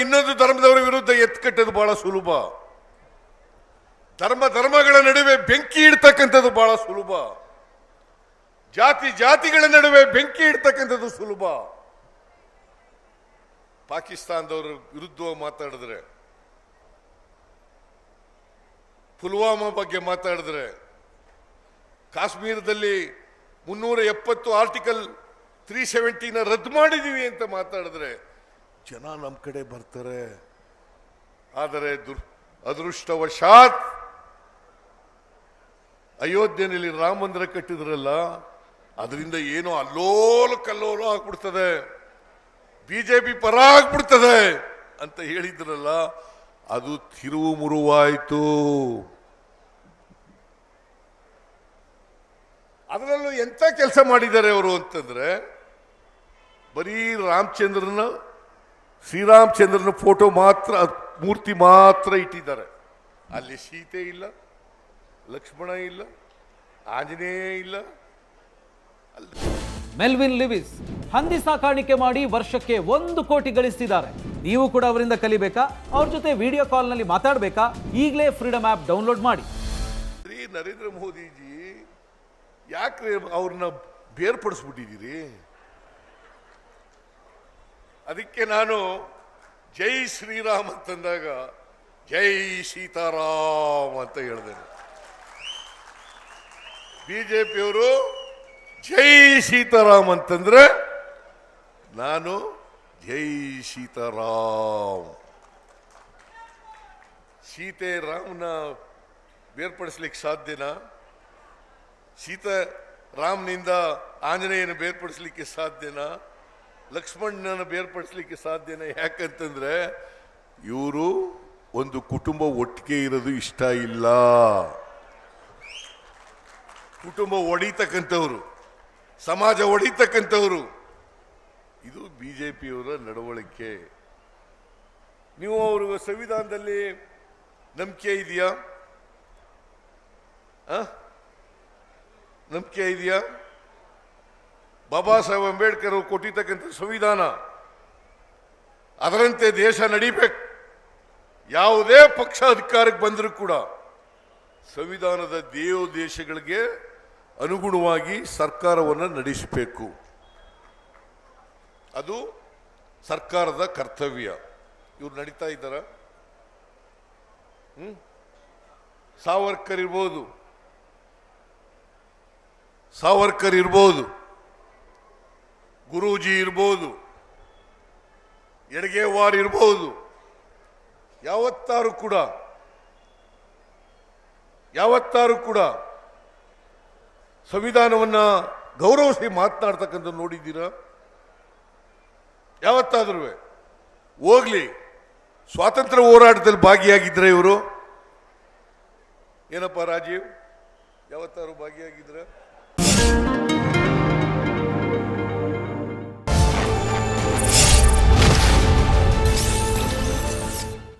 ಇನ್ನೊಂದು ಧರ್ಮದವರ ವಿರುದ್ಧ ಎತ್ಕಟ್ಟೋದು ಬಹಳ ಸುಲಭ. ಧರ್ಮ, ಧರ್ಮಗಳ ನಡುವೆ ಬೆಂಕಿ ಇಡ್ತಕ್ಕಂಥದ್ದು ಬಹಳ ಸುಲಭ. ಜಾತಿ, ಜಾತಿಗಳ ನಡುವೆ ಬೆಂಕಿ ಇಡ್ತಕ್ಕಂಥದ್ದು ಸುಲಭ. ಪಾಕಿಸ್ತಾನದವರ ವಿರುದ್ಧ ಮಾತಾಡಿದ್ರೆ, ಪುಲ್ವಾಮಾ ಬಗ್ಗೆ ಮಾತಾಡಿದ್ರೆ, ಕಾಶ್ಮೀರದಲ್ಲಿ ಮುನ್ನೂರ ಎಪ್ಪತ್ತು ಆರ್ಟಿಕಲ್ ತ್ರೀ ಸೆವೆಂಟಿನ ರದ್ದು ಮಾಡಿದೀವಿ ಅಂತ ಮಾತಾಡಿದ್ರೆ ಜನ ನಮ್ಮ ಕಡೆ ಬರ್ತಾರೆ. ಆದರೆ ದುರ್, ಅದೃಷ್ಟವಶಾತ್ ಅಯೋಧ್ಯೆಯಲ್ಲಿ ರಾಮ ಮಂದಿರ ಕಟ್ಟಿದ್ರಲ್ಲ, ಅದರಿಂದ ಏನೋ ಅಲ್ಲೋಲ ಕಲ್ಲೋಲ ಆಗ್ಬಿಡ್ತದೆ. ಬಿಜೆಪಿ ಪರ ಆಗ್ಬಿಡ್ತದೆ ಅಂತ ಹೇಳಿದ್ರಲ್ಲ, ಅದು ತಿರುವು ಮುರುವಾಯಿತು ಅದರಲ್ಲೂ ಎಂತ ಕೆಲಸ ಮಾಡಿದ್ದಾರೆ ಅವರು ಅಂತಂದ್ರೆ, ಬರೀ ರಾಮಚಂದ್ರನ ಶ್ರೀರಾಮಚಂದ್ರನ ಫೋಟೋ ಮಾತ್ರ ಮೂರ್ತಿ ಮಾತ್ರ ಇಟ್ಟಿದ್ದಾರೆ. ಅಲ್ಲಿ ಸೀತೆ ಇಲ್ಲ ಲಕ್ಷ್ಮಣ ಇಲ್ಲ ಆಂಜನೇಯ ಇಲ್ಲ. ಮೆಲ್ವಿನ್ ಲಿವಿಸ್ ಹಂದಿ ಸಾಕಾಣಿಕೆ ಮಾಡಿ ವರ್ಷಕ್ಕೆ ಒಂದು ಕೋಟಿ ಗಳಿಸ್ತಿದ್ದಾರೆ ನೀವು ಕೂಡ ಅವರಿಂದ ಕಲಿಬೇಕಾ? ಅವ್ರ ಜೊತೆ ವಿಡಿಯೋ ಕಾಲ್ನಲ್ಲಿ ಮಾತಾಡಬೇಕಾ? ಈಗಲೇ ಫ್ರೀಡಮ್ ಆ್ಯಪ್ ಡೌನ್ಲೋಡ್ ಮಾಡಿ. ಶ್ರೀ ನರೇಂದ್ರ ಮೋದಿಜಿ ಯಾಕ್ರೆ ಅವ್ರನ್ನ ಬೇರ್ಪಡಿಸ್ಬಿಟ್ಟಿದ್ದೀರಿ? ಅದಕ್ಕೆ ನಾನು ಜೈ ಶ್ರೀರಾಮ್ ಅಂತಂದಾಗ ಜೈ ಸೀತಾರಾಮ್ ಅಂತ ಹೇಳಿದೆ. ಪಿಯವರು ಜೈ ಸೀತಾರಾಮ್ ಅಂತಂದ್ರೆ, ನಾನು ಜೈ ಸೀತಾರಾಮ್. ಸೀತೆ ರಾಮನ ಬೇರ್ಪಡಿಸ್ಲಿಕ್ಕೆ ಸಾಧ್ಯನಾ? ಸೀತಾ ರಾಮ್ನಿಂದ ಆಂಜನೇಯನ ಬೇರ್ಪಡಿಸ್ಲಿಕ್ಕೆ ಸಾಧ್ಯನಾ? ಲಕ್ಷ್ಮಣನ ಬೇರ್ಪಡಿಸ್ಲಿಕ್ಕೆ ಸಾಧ್ಯನೇ? ಯಾಕಂತಂದ್ರೆ ಇವರು ಒಂದು ಕುಟುಂಬ ಒಟ್ಟಿಗೆ ಇರೋದು ಇಷ್ಟ ಇಲ್ಲ. ಕುಟುಂಬ ಒಡಿತಕ್ಕಂಥವ್ರು, ಸಮಾಜ ಒಡಿತಕ್ಕಂಥವ್ರು. ಇದು ಬಿ ಜೆ ಪಿಯವರ ನಡವಳಿಕೆ. ನೀವು ಅವರು ಸಂವಿಧಾನದಲ್ಲಿ ನಂಬಿಕೆ ಇದೆಯಾ? ನಂಬಿಕೆ ಇದೆಯಾ? ಬಾಬಾ ಸಾಹೇಬ್ ಅಂಬೇಡ್ಕರ್ ಅವರು ಕೊಟ್ಟಿರ್ತಕ್ಕಂಥ ಸಂವಿಧಾನ, ಅದರಂತೆ ದೇಶ ನಡಿಬೇಕು. ಯಾವುದೇ ಪಕ್ಷ ಅಧಿಕಾರಕ್ಕೆ ಬಂದರೂ ಕೂಡ ಸಂವಿಧಾನದ ದೇವ ದೇಶಗಳಿಗೆ ಅನುಗುಣವಾಗಿ ಸರ್ಕಾರವನ್ನು ನಡೆಸಬೇಕು. ಅದು ಸರ್ಕಾರದ ಕರ್ತವ್ಯ. ಇವ್ರು ನಡೀತಾ ಇದ್ದಾರ? ಸಾವರ್ಕರ್ ಇರ್ಬೋದು. ಸಾವರ್ಕರ್ ಇರ್ಬೋದು. ಗುರೂಜಿ ಇರ್ಬೋದು ಎಡಗೇವಾರ್ ಇರ್ಬೋದು, ಯಾವತ್ತಾರು ಕೂಡ ಯಾವತ್ತಾರು ಕೂಡ ಸಂವಿಧಾನವನ್ನ ಗೌರವಿಸಿ ಮಾತನಾಡ್ತಕ್ಕಂಥ ನೋಡಿದ್ದೀರಾ? ಯಾವತ್ತಾದ್ರೂ ಹೋಗ್ಲಿ, ಸ್ವಾತಂತ್ರ್ಯ ಹೋರಾಟದಲ್ಲಿ ಭಾಗಿಯಾಗಿದ್ರೆ ಇವರು. ಏನಪ್ಪ ರಾಜೀವ್ ಯಾವತ್ತಾರು ಭಾಗಿಯಾಗಿದ್ರ?